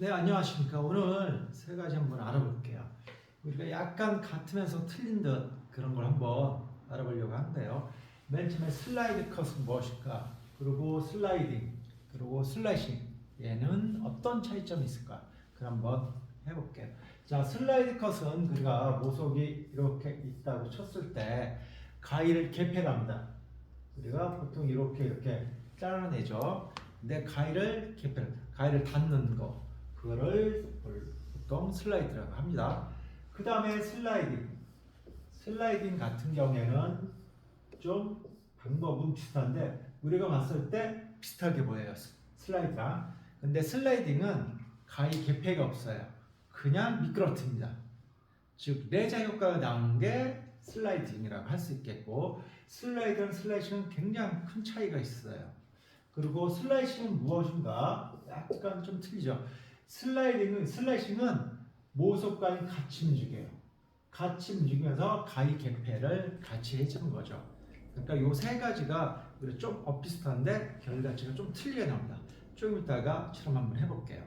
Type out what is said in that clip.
네, 안녕하십니까. 오늘 세 가지 한번 알아볼게요. 우리가 약간 같으면서 틀린 듯 그런 걸 한번 알아보려고 하는데요. 맨 처음에 슬라이드 컷은 무엇일까? 그리고 슬라이딩, 그리고 슬라이싱. 얘는 어떤 차이점이 있을까? 그럼 한번 해볼게요. 자, 슬라이드 컷은 우리가 모속이 이렇게 있다고 쳤을 때 가위를 개폐합니다. 우리가 보통 이렇게 이렇게 잘라내죠. 근데 가위를 개폐, 가위를 닫는 거. 보통 슬라이드라고 합니다. 그 다음에 슬라이딩. 슬라이딩 같은 경우에는 좀 방법은 비슷한데 우리가 봤을 때 비슷하게 보여요. 스- 슬라이드랑. 근데 슬라이딩은 가위 개폐가 없어요. 그냥 미끄러집니다. 즉 레자 효과가 나오는 게 슬라이딩이라고 할 수 있겠고 슬라이드랑 슬라이싱은 굉장히 큰 차이가 있어요. 그리고 슬라이싱은 무엇인가? 약간 좀 틀리죠. 슬라이딩은 슬라이싱은 모속과는 같이 움직여요. 같이 움직이면서 가위 개폐를 같이 해주는 거죠. 그러니까 이세 가지가 좀 엇비슷한데 결과치가 좀 틀리게 나옵니다. 좀 이따가 처럼 한번 해볼게요.